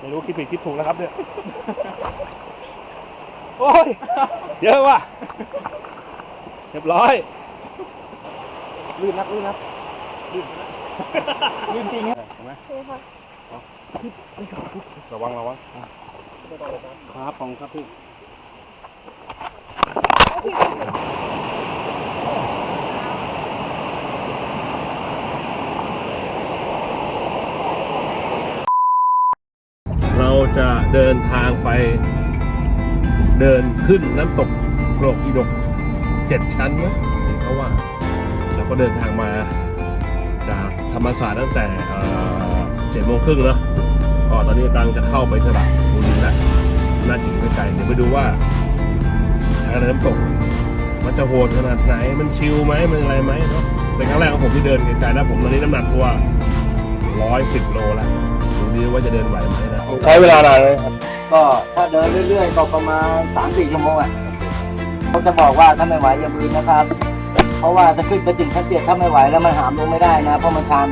ไม่รู้คิดผิดคิดถูกแล้วครับเนี่ย โอ้ย เยอะว่ะ เรียบร้อย ลื่นนักลื่นนักลื่นนะลื่นจริงครับเห็นไหมระวังระวัง ครับของครับพี่ เราจะ เดินทางไป เดินขึ้นน้ำตกโกรกอีดกเจ็ดชั้นเนอะเห็นเขาว่าเราก็เดินทางมาจากธรรมศาสตร์ตั้งแต่เจ็ดโมงครึ่งเนะก็ตอนนี้กำลังจะเข้าไปสระบุรีแล้วน่าจะอยู่ไม่ไกลเดี๋ยวไปดูว่าทางนน้ำตก มันจะโหดขนาดไหน มันชิลไหมมันอะไรไหมเนาะเป็นครั้งแรกของผมที่เดินไกลๆนะผมตอนนี้น้ำหนักตัวร้อยสิบโลแล้ว ดูดีว่าจะเดินไหวไหมนะใช้เวลานานไหมครับก็ถ้าเดินเรื่อยๆก็ประมาณสามสี่ชั่วโมงอะเขาจะบอกว่าถ้าไม่ไหวอย่าบืนนะครับ เพราะว่าถ้าขึ้นไปถึงชั้นเจ็ดถ้าไม่ไหวแล้วมันหามลงไม่ได้นะเพราะมันชัน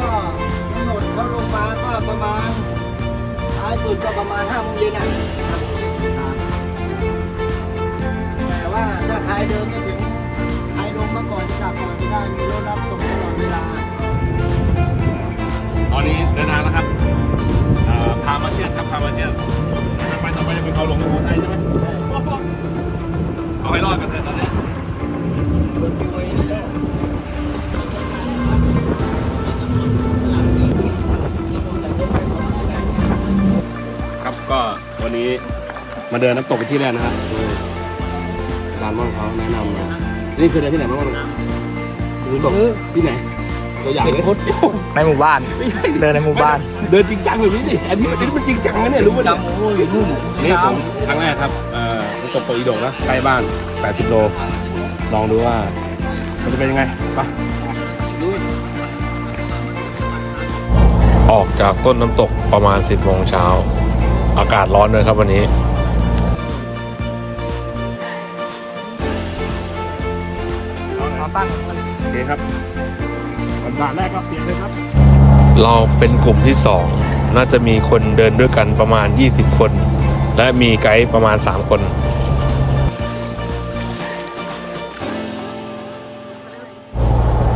ก็กำหนดเขาลงมาก็ประมาณท้ายสุดก็ประมาณห้าโมงเย็นอะแต่ว่าถ้าใครเดินไม่ถึงใครลงมาก่อนจะกลับก่อนจะได้มีรถรับส่งามาเชือดครับพามาเชือดไปต่อไปจะเป็นเขาลงโพไทยใช่ไหมเอาให้รอดกันเถอะตอนนี้ครับก็วันนี้มาเดินน้ำตกเป็นที่แรกนะครับคืออาจารย์ม่อนเขาแนะนำมานี่คือเดินที่ไหนบ้างนะคือตกที่ไหน ตัวอย่างเลยในหมู่บ้าน เดินในหมู่บ้าน เดินจริงจังแบบนี้ดิอันนี้มันมันจริงจังนะเนี่ยรู้ไหมเนี่ยนี่ผมครั้งแรกครับเอ่อน้ำตกโปอีดงนะใกล้บ้าน 80 โล ลองดูว่า มันจะเป็นยังไงไปออกจากต้นน้ำตกประมาณ 10โมงเช้า อากาศร้อนเลยครับวันนี้เขาสร้างโอเคครับ ด่านแรกก็เสียเลยครับ เราเป็นกลุ่มที่2น่าจะมีคนเดินด้วยกันประมาณ 20 คน และมีไกด์ประมาณ 3 คน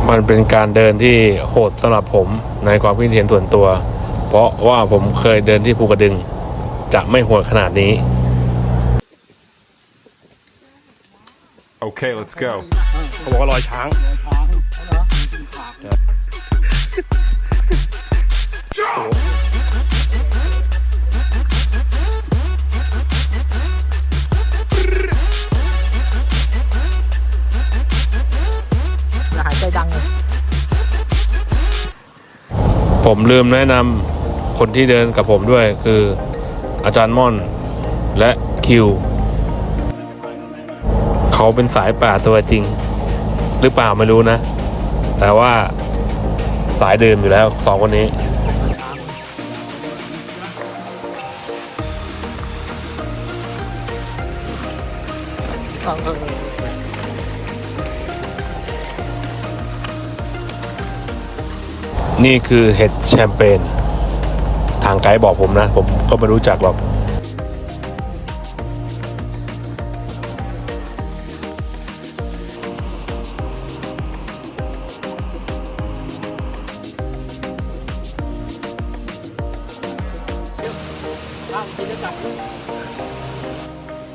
มันเป็นการเดินที่โหดสำหรับผมในความคิดเห็นส่วนตัว เพราะว่าผมเคยเดินที่ภูกระดึง จะไม่โหดขนาดนี้ Okay, let's go. เขาบอกว่ารอยช้าง ผมลืมแนะนำคนที่เดินกับผมด้วยคืออาจารย์ม่อนและคิว เขาเป็นสายป่าตัวจริง หรือเปล่าไม่รู้นะ แต่ว่าสายเดิมอยู่แล้วสองคนนี้ นี่คือเห็ดแชมเปญทางไกด์บอกผมนะ ผมก็ไม่รู้จักหรอก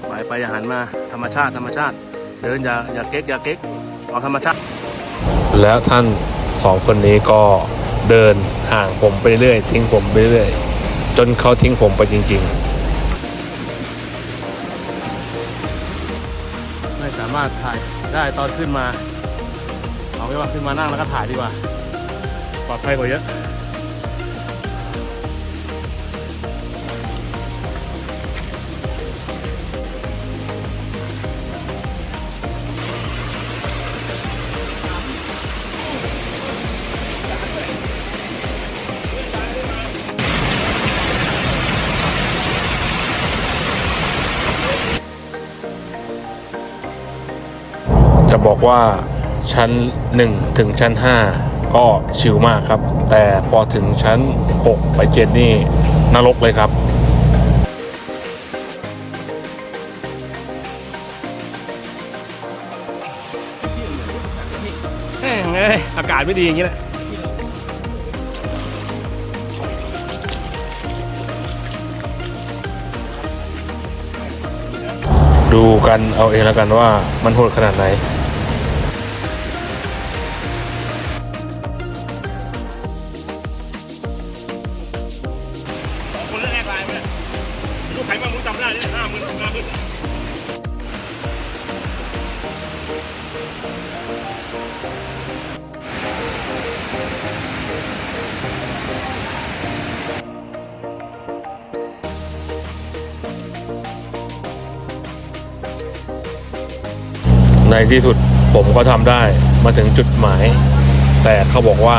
ไปไปอย่าหันมาธรรมชาติธรรมชาติ เดินอย่าอย่าเก๊กอย่าเก๊กเอาธรรมชาติ แล้วท่านสองคนนี้ก็ เดินห่างผมไปเรื่อยทิ้งผมไปเรื่อยจนเขาทิ้งผมไปจริง ๆ ไม่สามารถถ่ายได้ตอนขึ้นมา เอาไว้ว่าขึ้นมานั่งแล้วก็ถ่ายดีกว่าปลอดภัยกว่าเยอะ บอกว่าชั้น 1 ถึงชั้น 5 ก็ชิลมากครับ แต่พอถึงชั้น 6 ไป 7 นี่นรกเลยครับแม่งเลยอากาศไม่ดีอย่างนี้แหละดูกันเอาเองแล้วกันว่ามันโหดขนาดไหนคน ในที่สุดผมก็ทำได้มาถึงจุดหมาย แต่เขาบอกว่า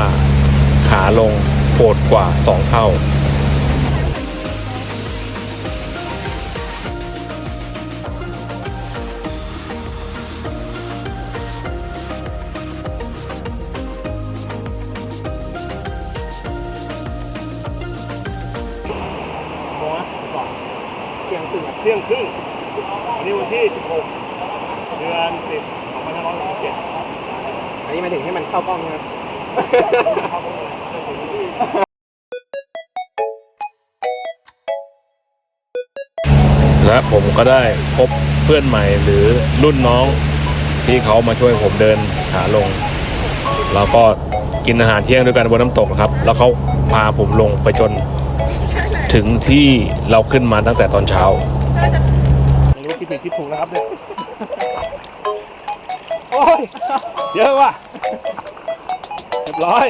ขาลงโหดกว่า 2 เท่าบอกว่าก่อนเที่ยงครึ่งเที่ยงครึ่งวันนี้วันที่ 16 เดือน10 2567อันนี้มาถึงให้มันเข้ากล้องนะครับ และผมก็ได้พบเพื่อนใหม่หรือรุ่นน้องที่เขามาช่วยผมเดินขาลง แล้วก็กินอาหารเที่ยงด้วยกันบนน้ำตกครับ แล้วเขาพาผมลงไปจนถึงที่เราขึ้นมาตั้งแต่ตอนเช้าไม่รู้คิดผิดคิดถูกนะครับเนี่ย โอ้ยเยอะว่ะเรียบร้อย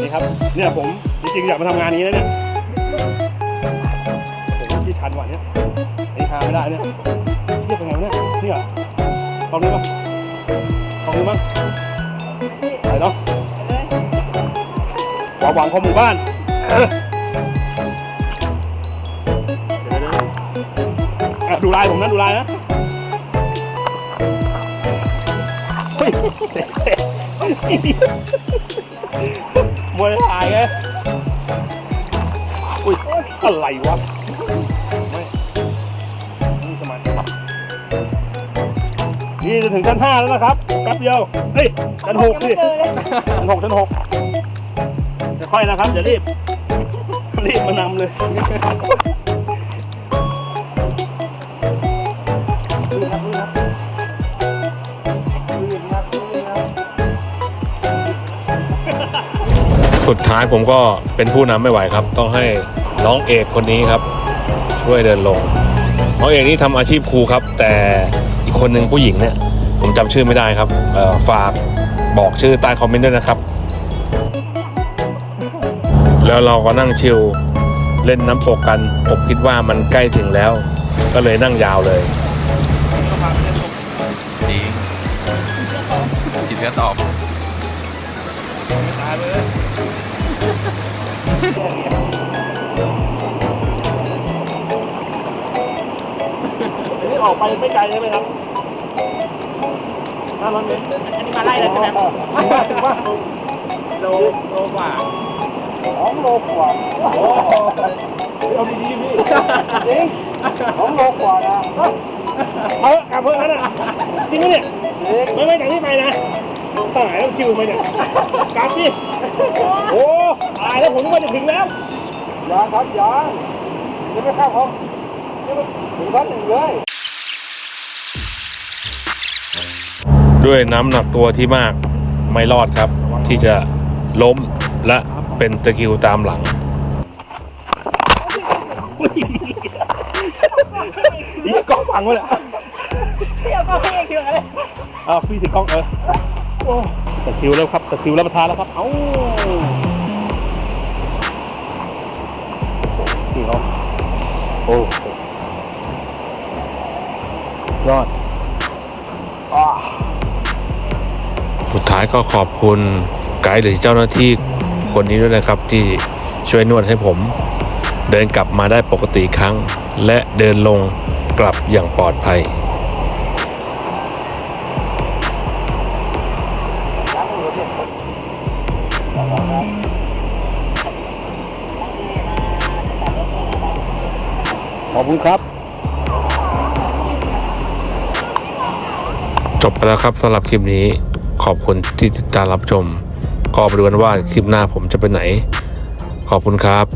นี่ครับ เนี่ยผมจริงๆอยากมาทำงานนี้นะเนี่ยผมที่ทันว่ะเนี่ยไอ้หาไม่ได้เนี่ยเรียกเป็นไงวะเนี่ยนี่เหรอลองดูป่ะลองดูมั้งไปเนาะความหวังของหมู่บ้าน ลายผมนะดูลายนะเฮ้ยมวยถ่ายไงอุ้ยอะไรวะไม่นี่สมานี่จะถึงชั้นห้าแล้วนะครับแป๊บเดียวเฮ้ยชั้นหกสิชั้นหกชั้นหกจะค่อยนะครับอย่ารีบรีบมานำเลย สุดท้ายผมก็เป็นผู้นำไม่ไหวครับ ต้องให้น้องเอกคนนี้ครับ ช่วยเดินลงน้องเอกนี่ทำอาชีพครูครับ แต่อีกคนหนึ่งผู้หญิงเนี่ยผมจำชื่อไม่ได้ครับฝากบอกชื่อใต้คอมเมนต์ด้วยนะครับ แล้วเราก็นั่งชิลเล่นน้ำตกกัน ผมคิดว่ามันใกล้ถึงแล้ว ก็เลยนั่งยาวเลยดีกินเนื้อตอบ อันนี้ออกไปไม่ไกลใช่ไหมครับห้าร้อยเมตรอันนี้มาไล่เลยใช่ไหมถึงว่าโลโลกว่าสองโลกว่าเอาดีๆพี่จริงสองโลกว่านะ เอากลับเพิ่มนั้นอะจริงไหมเนี่ย ไม่ไม่จากนี้ไปนะ สายต้องคิวไปเนี่ยกลับดิโอ้ตายแล้วผมนึกว่าจะถึงแล้วยังครับยังยังไม่เข้าห้องยังไม่ถึงชั้นหนึ่งเลย ด้วยน้ำหนักตัวที่มากไม่รอดครับ ที่จะล้มและเป็นตะคริวตามหลังนี่กล้องฟังไว้เลยเที่ยวก็เที่ยวเที่ยวอะไรอ้าวพี่ถือกล้องเออ โอ้ตะคิวแล้วครับตะคิวรับประทานแล้วครับ เอ้านี่เขาโอ้ยอดสุดท้ายก็ขอบคุณไกด์หรือเจ้าหน้าที่คนนี้ด้วยนะครับ ที่ช่วยนวดให้ผม เดินกลับมาได้ปกติครั้ง และเดินลงกลับอย่างปลอดภัย ขอบคุณครับ จบไปแล้วครับสำหรับคลิปนี้ขอบคุณที่ติดตามรับชม ก็ไปดูกันว่าคลิปหน้าผมจะไปไหน ขอบคุณครับ